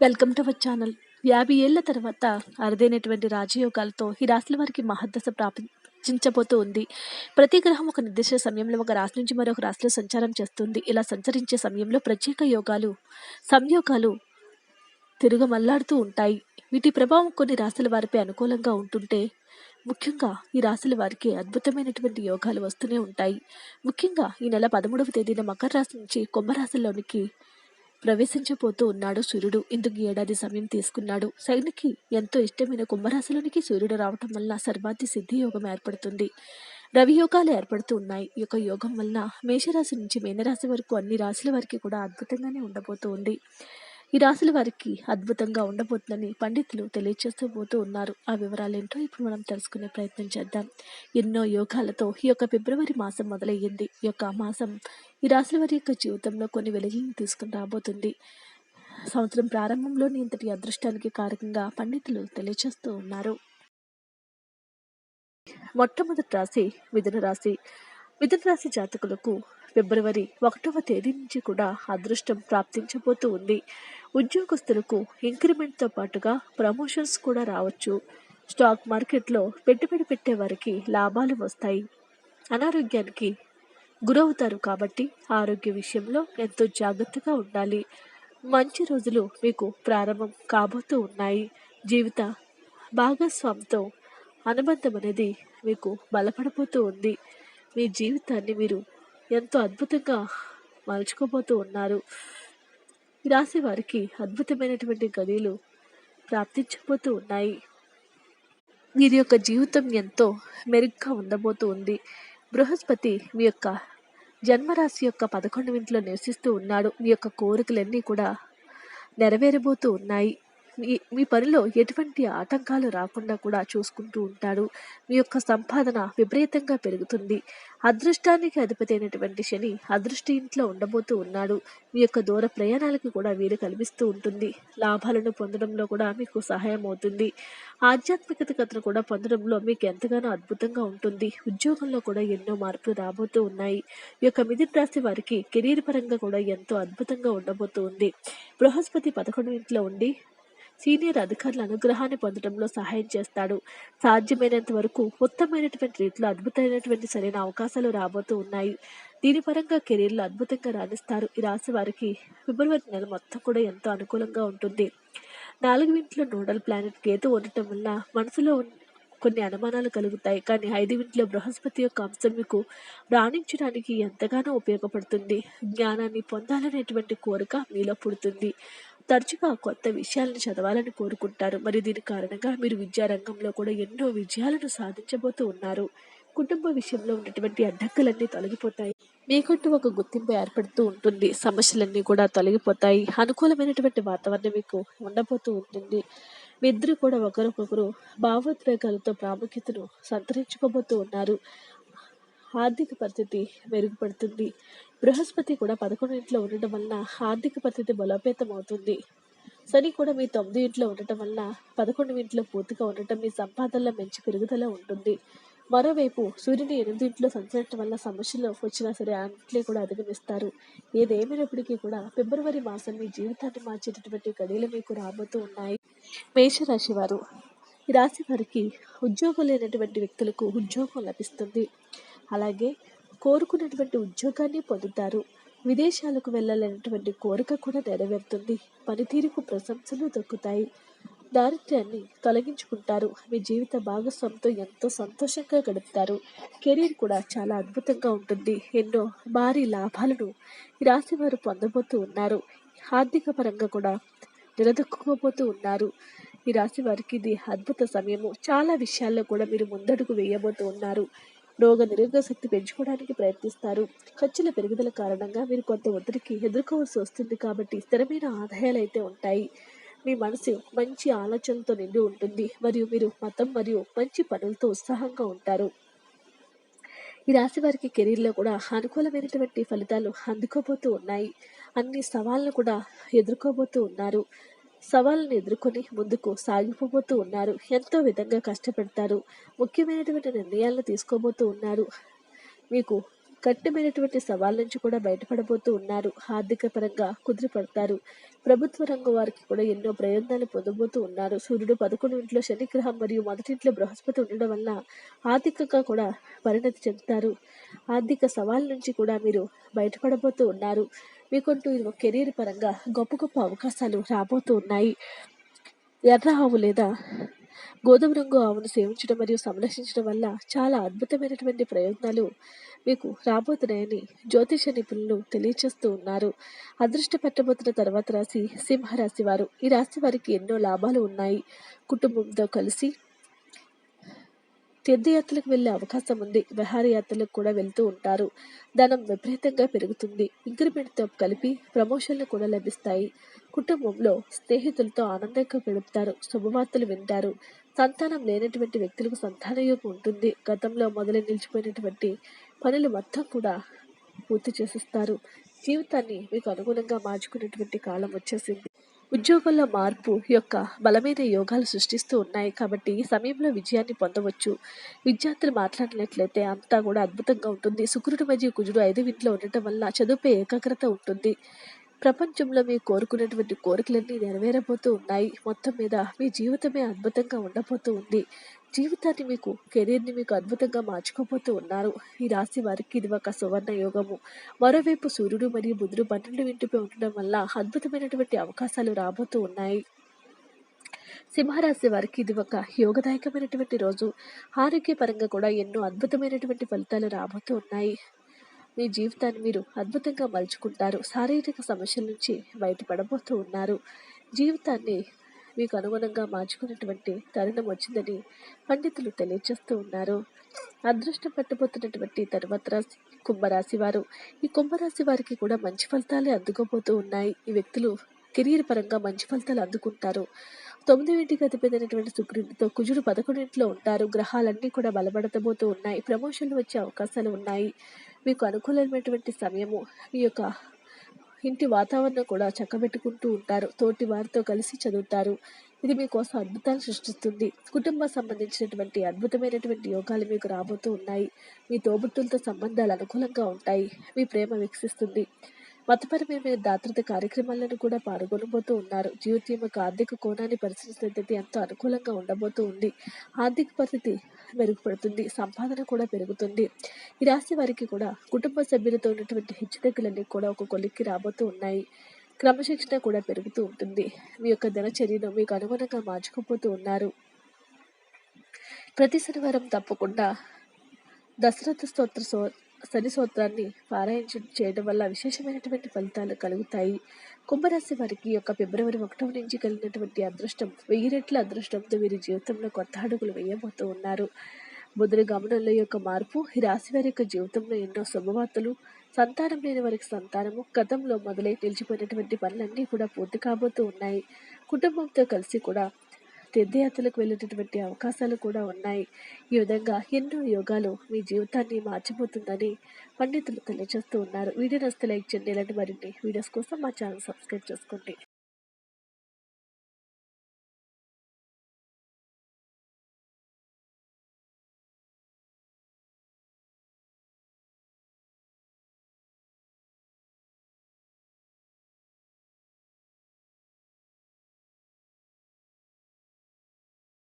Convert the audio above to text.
Welcome to our channel. యాభై ఏళ్ళ తర్వాత అరుదైనటువంటి రాజయోగాలతో ఈ రాశుల వారికి మహద్దశ ప్రాపించబోతూ ఉంది. ప్రతి గ్రహం ఒక నిర్దిష్ట సమయంలో ఒక రాశి నుంచి మరొక రాశిలో సంచారం చేస్తుంది. ఇలా సంచరించే సమయంలో ప్రత్యేక యోగాలు సంయోగాలు తిరుగమల్లాడుతూ ఉంటాయి. వీటి ప్రభావం కొన్ని రాశుల వారిపై అనుకూలంగా ఉంటుంటే ముఖ్యంగా ఈ రాశుల వారికి అద్భుతమైనటువంటి యోగాలు వస్తూనే ఉంటాయి. ముఖ్యంగా ఈ నెల పదమూడవ తేదీన మకర రాశి నుంచి కుంభరాశిలోనికి ప్రవేశించబోతూ ఉన్నాడు సూర్యుడు. ఇందుకు ఏడాది సమయం తీసుకున్నాడు. శైలికి ఎంతో ఇష్టమైన కుంభరాశిలోనికి సూర్యుడు రావటం వల్ల సర్వాధి సిద్ధి యోగం ఏర్పడుతుంది. రవి యోగాలు ఏర్పడుతూ ఉన్నాయి. ఈ యొక్క యోగం వలన మేషరాశి నుంచి మీనరాశి వరకు అన్ని రాశుల వారికి కూడా అద్భుతంగానే ఉండబోతూ ఉంది ఈ రాశుల వారికి అద్భుతంగా ఉండబోతుందని పండితులు తెలియజేస్తూ పోతూ ఉన్నారు. ఆ వివరాలేంటో ఇప్పుడు మనం తెలుసుకునే ప్రయత్నం చేద్దాం. ఎన్నో యోగాలతో ఈ యొక్క ఫిబ్రవరి మాసం మొదలయ్యింది. ఈ యొక్క మాసం ఈ రాశుల వారి యొక్క జీవితంలో కొన్ని వెలుగులను తీసుకుని రాబోతుంది. సంవత్సరం ప్రారంభంలోని ఇంతటి అదృష్టానికి కారకంగా పండితులు తెలియజేస్తూ ఉన్నారు. మొట్టమొదటి రాశి మిథున రాశి. మిథున రాశి జాతకులకు ఫిబ్రవరి ఒకటవ తేదీ నుంచి కూడా అదృష్టం ప్రాప్తించబోతూ ఉంది. ఉద్యోగస్తులకు ఇంక్రిమెంట్తో పాటుగా ప్రమోషన్స్ కూడా రావచ్చు. స్టాక్ మార్కెట్లో పెట్టుబడి పెట్టే వారికి లాభాలు వస్తాయి. అనారోగ్యానికి గురవుతారు కాబట్టి ఆరోగ్య విషయంలో ఎంతో జాగ్రత్తగా ఉండాలి. మంచి రోజులు మీకు ప్రారంభం కాబోతూ ఉన్నాయి. జీవిత భాగస్వామితో అనుబంధం అనేది మీకు బలపడబోతూ ఉంది. మీ జీవితాన్ని మీరు ఎంతో అద్భుతంగా మలుచుకోబోతూ ఉన్నారు. ఈ రాశి వారికి అద్భుతమైనటువంటి గదిలు ప్రాప్తించబోతూ ఉన్నాయి. వీరి యొక్క జీవితం ఎంతో మెరుగ్గా ఉండబోతూ ఉంది. బృహస్పతి మీ యొక్క జన్మరాశి యొక్క పదకొండు ఇంట్లో నివసిస్తూ ఉన్నాడు. మీ యొక్క కోరికలన్నీ కూడా నెరవేరబోతూ ఉన్నాయి. మీ మీ పనిలో ఎటువంటి ఆటంకాలు రాకుండా కూడా చూసుకుంటూ ఉంటాడు. మీ యొక్క సంపాదన విపరీతంగా పెరుగుతుంది. అదృష్టానికి అధిపతి అయినటువంటి శని అదృష్టి ఇంట్లో ఉండబోతూ ఉన్నాడు. మీ యొక్క దూర ప్రయాణాలకు కూడా వీలు కల్పిస్తూ ఉంటుంది. లాభాలను పొందడంలో కూడా మీకు సహాయం అవుతుంది. ఆధ్యాత్మికతను కూడా పొందడంలో మీకు ఎంతగానో అద్భుతంగా ఉంటుంది. ఉద్యోగంలో కూడా ఎన్నో మార్పులు రాబోతూ ఉన్నాయి. ఈ యొక్క మిథున రాశి వారికి కెరీర్ పరంగా కూడా ఎంతో అద్భుతంగా ఉండబోతూ ఉంది. బృహస్పతి పదకొండు ఇంట్లో ఉండి సీనియర్ అధికారుల అనుగ్రహాన్ని పొందడంలో సహాయం చేస్తాడు. సాధ్యమైనంత వరకు ఉత్తమమైనటువంటి రీతిలో అద్భుతమైనటువంటి సరైన అవకాశాలు రాబోతూ ఉన్నాయి. దీని పరంగా కెరీర్లో అద్భుతంగా రాణిస్తారు. ఈ రాశి వారికి ఫిబ్రవరి నెల మొత్తం కూడా ఎంతో అనుకూలంగా ఉంటుంది. నాలుగు ఇంట్లో నోడల్ ప్లానెట్ కేతు ఉండటం వల్ల మనసులో కొన్ని అనుమానాలు కలుగుతాయి. కానీ ఐదు ఇంట్లో బృహస్పతి యొక్క అంశం మీకు రాణించడానికి ఎంతగానో ఉపయోగపడుతుంది. జ్ఞానాన్ని పొందాలనేటువంటి కోరిక మీలో పుడుతుంది. తరచుగా కొత్త విషయాలను చదవాలని కోరుకుంటారు. మరి దీని కారణంగా మీరు విద్యారంగంలో కూడా ఎన్నో విజయాలను సాధించబోతూ ఉన్నారు. కుటుంబ విషయంలో ఉన్నటువంటి అడ్డంకులన్నీ తొలగిపోతాయి. మీకంటూ ఒక గుర్తింపు ఏర్పడుతూ ఉంటుంది. సమస్యలన్నీ కూడా తొలగిపోతాయి. అనుకూలమైనటువంటి వాతావరణం మీకు ఉండబోతూ ఉంటుంది. మీ ఇద్దరు కూడా ఒకరికొకరు భావోద్వేగాలతో ప్రాముఖ్యతను సంతరించుకోబోతూ ఉన్నారు. ఆర్థిక పరిస్థితి మెరుగుపడుతుంది. బృహస్పతి కూడా పదకొండు ఇంట్లో ఉండటం వలన ఆర్థిక పరిస్థితి బలోపేతం అవుతుంది. శని కూడా మీ తొమ్మిది ఇంట్లో ఉండటం వలన పదకొండు ఇంట్లో పూర్తిగా ఉండటం మీ సంపాదనలో మంచి పెరుగుదల ఉంటుంది. మరోవైపు సూర్యుని ఎనిమిది ఇంట్లో సంచరించడం వల్ల సమస్యలు వచ్చినా సరే అన్నింటినీ కూడా అధిగమిస్తారు. ఏదేమైనప్పటికీ కూడా ఫిబ్రవరి మాసం మీ జీవితాన్ని మార్చేటటువంటి గడియలు మీకు రాబోతూ ఉన్నాయి. మేషరాశి వారు. ఈ రాశి వారికి ఉద్యోగం లేనటువంటి వ్యక్తులకు ఉద్యోగం లభిస్తుంది. అలాగే కోరుకున్నటువంటి ఉద్యోగాన్ని పొందుతారు. విదేశాలకు వెళ్ళాలనేటువంటి కోరిక కూడా నెరవేరుతుంది. పనితీరుకు ప్రశంసలు దక్కుతాయి. దారిద్ర్యాన్ని తొలగించుకుంటారు. మీ జీవిత భాగస్వామితో ఎంతో సంతోషంగా గడుపుతారు. కెరీర్ కూడా చాలా అద్భుతంగా ఉంటుంది. ఎన్నో భారీ లాభాలను ఈ రాశి వారు పొందబోతూ ఉన్నారు. ఆర్థిక పరంగా కూడా నిలదొక్కుకోబోతూ ఉన్నారు. ఈ రాశి వారికి ఇది అద్భుత సమయము. చాలా విషయాల్లో కూడా మీరు ముందడుగు వేయబోతూ ఉన్నారు. రోగ నిరోధక శక్తి పెంచుకోవడానికి ప్రయత్నిస్తారు. ఖర్చుల పెరుగుదల కారణంగా మీరు కొంత ఒత్తిడికి ఎదుర్కోవాల్సి వస్తుంది కాబట్టి స్థిరమైన ఆదాయాలు అయితే ఉంటాయి. మీ మనసు మంచి ఆలోచనతో నిండి ఉంటుంది. మరియు మీరు మతం మరియు మంచి పనులతో ఉత్సాహంగా ఉంటారు. ఈ రాశి వారికి కెరీర్లో కూడా అనుకూలమైనటువంటి ఫలితాలు అందుకోబోతూ ఉన్నాయి. అన్ని సవాళ్ళను కూడా ఎదుర్కోబోతూ ఉన్నారు. సవాళ్ళను ఎదుర్కొని ముందుకు సాగిపోబోతూ ఉన్నారు. ఎంతో విధంగా కష్టపడతారు. ముఖ్యమైనటువంటి నిర్ణయాలను తీసుకోబోతూ ఉన్నారు. మీకు కఠినమైనటువంటి సవాళ్ళ నుంచి కూడా బయటపడబోతూ ఉన్నారు. ఆర్థిక పరంగా కుదిరిపడతారు. ప్రభుత్వ రంగం వారికి కూడా ఎన్నో ప్రయోజనాలు పొందబోతూ ఉన్నారు. సూర్యుడు పదకొండు ఇంట్లో శనిగ్రహం మరియు మొదటింట్లో బృహస్పతి ఉండడం వల్ల ఆర్థికంగా కూడా పరిణతి చెందుతారు. ఆర్థిక సవాళ్ళ నుంచి కూడా మీరు బయటపడబోతూ ఉన్నారు. మీకంటూ ఇది ఒక కెరీర్ పరంగా గొప్ప గొప్ప అవకాశాలు రాబోతూ ఉన్నాయి. ఎర్ర ఆవు లేదా గోధుమ రంగు ఆవును సేవించడం మరియు సంరక్షించడం వల్ల చాలా అద్భుతమైనటువంటి ప్రయోజనాలు మీకు రాబోతున్నాయని జ్యోతిష నిపుణులు తెలియచేస్తూ ఉన్నారు. అదృష్ట పెట్టబోతున్న తర్వాత రాశి సింహరాశి వారు. ఈ రాశి వారికి ఎన్నో లాభాలు ఉన్నాయి. కుటుంబంతో కలిసి తీర్థయాత్రలకు వెళ్ళే అవకాశం ఉంది. విహారయాత్రలకు కూడా వెళ్తూ ఉంటారు. ధనం విపరీతంగా పెరుగుతుంది. ఇంక్రిమెంట్తో కలిపి ప్రమోషన్లు కూడా లభిస్తాయి. కుటుంబంలో స్నేహితులతో ఆనందంగా గడుపుతారు. శుభవార్తలు వింటారు. సంతానం లేనటువంటి వ్యక్తులకు సంతానయోగం ఉంటుంది. గతంలో మొదలు నిలిచిపోయినటువంటి పనులు మొత్తం కూడా పూర్తి చేసిస్తారు. జీవితాన్ని మీకు అనుగుణంగా మార్చుకునేటువంటి కాలం వచ్చేసింది. ఉద్యోగంలో మార్పు యొక్క బలమైన యోగాలు సృష్టిస్తూ ఉన్నాయి కాబట్టి సమయంలో విజయాన్ని పొందవచ్చు. విద్యార్థులు మాట్లాడినట్లయితే అంతా కూడా అద్భుతంగా ఉంటుంది. శుక్రుడు మరియు కుజుడు ఐదు ఇంట్లో ఉండటం వల్ల చదువుపై ఏకాగ్రత ఉంటుంది. ప్రపంచంలో మీరు కోరుకునేటువంటి కోరికలన్నీ నెరవేరబోతూ ఉన్నాయి. మొత్తం మీద మీ జీవితమే అద్భుతంగా ఉండబోతూ ఉంది. జీవితాన్ని మీకు కెరీర్ని మీకు అద్భుతంగా మార్చుకోబోతూ ఉన్నారు. ఈ రాశి వారికి ఇది ఒక సువర్ణ యోగము. మరోవైపు సూర్యుడు మరియు బుధుడు పన్నెండు ఇంటిపై ఉండడం వల్ల అద్భుతమైనటువంటి అవకాశాలు రాబోతూ ఉన్నాయి. సింహరాశి వారికి ఇది ఒక యోగదాయకమైనటువంటి రోజు. ఆరోగ్యపరంగా కూడా ఎన్నో అద్భుతమైనటువంటి ఫలితాలు రాబోతూ ఉన్నాయి. మీ జీవితాన్ని మీరు అద్భుతంగా మలుచుకుంటారు. శారీరక సమస్యల నుంచి బయటపడబోతూ ఉన్నారు. జీవితాన్ని మీకు అనుగుణంగా మార్చుకున్నటువంటి తరుణం వచ్చిందని పండితులు తెలియజేస్తూ ఉన్నారు. అదృష్టం పట్టబోతున్నటువంటి తర్వాత రాశి కుంభరాశి వారు. ఈ కుంభరాశి వారికి కూడా మంచి ఫలితాలే అందుకోబోతూ ఉన్నాయి. ఈ వ్యక్తులు కెరీర్ పరంగా మంచి ఫలితాలు అందుకుంటారు. తొమ్మిది ఇంటికి అతిపెదినటువంటి శుక్రుడితో కుజుడు పదకొండింటిలో ఉంటారు. గ్రహాలన్నీ కూడా బలపడతబోతూ ఉన్నాయి. ప్రమోషన్లు వచ్చే అవకాశాలు ఉన్నాయి. మీకు అనుకూలమైనటువంటి సమయము మీ యొక్క ఇంటి వాతావరణం కూడా చక్కబెట్టుకుంటూ ఉంటారు. తోటి వారితో కలిసి చదువుతారు. ఇది మీకోసం అద్భుతాలు సృష్టిస్తుంది. కుటుంబం సంబంధించినటువంటి అద్భుతమైనటువంటి యోగాలు మీకు రాబోతూ ఉన్నాయి. మీ తోబుట్టులతో సంబంధాలు అనుకూలంగా ఉంటాయి. మీ ప్రేమ వికసిస్తుంది. మతపరమైన దాతృత కార్యక్రమాలను కూడా పాల్గొనబోతూ ఉన్నారు. జీవితం యొక్క ఆర్థిక కోణాన్ని పరిశీలిస్తున్నది ఎంతో అనుకూలంగా ఉండబోతూ ఉంది. ఆర్థిక పరిస్థితి మెరుగుపడుతుంది. సంపాదన కూడా పెరుగుతుంది. ఈ రాశి వారికి కూడా కుటుంబ సభ్యులతో ఉన్నటువంటి హెచ్చుతగ్గులన్నీ కూడా ఒక కొలిక్కి రాబోతూ ఉన్నాయి. క్రమశిక్షణ కూడా పెరుగుతూ ఉంటుంది. మీ యొక్క దినచర్యను మీకు అనుగుణంగా మార్చుకోపోతూ ఉన్నారు. ప్రతి శనివారం తప్పకుండా దశరథ స్తోత్ర శని సూత్రాన్ని పారాయణ చేయడం వల్ల విశేషమైనటువంటి ఫలితాలు కలుగుతాయి. కుంభరాశి వారికి యొక్క ఫిబ్రవరి ఒకటవ నుంచి కలిగినటువంటి అదృష్టం వెయ్యి రెట్ల అదృష్టంతో వీరి జీవితంలో కొత్త అడుగులు వేయబోతూ ఉన్నారు. బుధుడి గమనంలో యొక్క మార్పు ఈ రాశి వారి యొక్క జీవితంలో ఎన్నో శుభవార్తలు సంతానం లేని వారికి సంతానము గతంలో మొదలై నిలిచిపోయినటువంటి పనులన్నీ కూడా పూర్తి కాబోతూ ఉన్నాయి. కుటుంబంతో కలిసి కూడా తీర్థయాత్రలకు వెళ్ళేటటువంటి అవకాశాలు కూడా ఉన్నాయి. ఈ విధంగా ఎన్నో యోగాలు మీ జీవితాన్ని మార్చిపోతుందని పండితులు తెలియజేస్తూ ఉన్నారు. వీడియో నస్తే లైక్ చేయండి ఇలాంటి మరిన్ని వీడియోస్ కోసం మా ఛానల్ సబ్స్క్రైబ్ చేసుకోండి.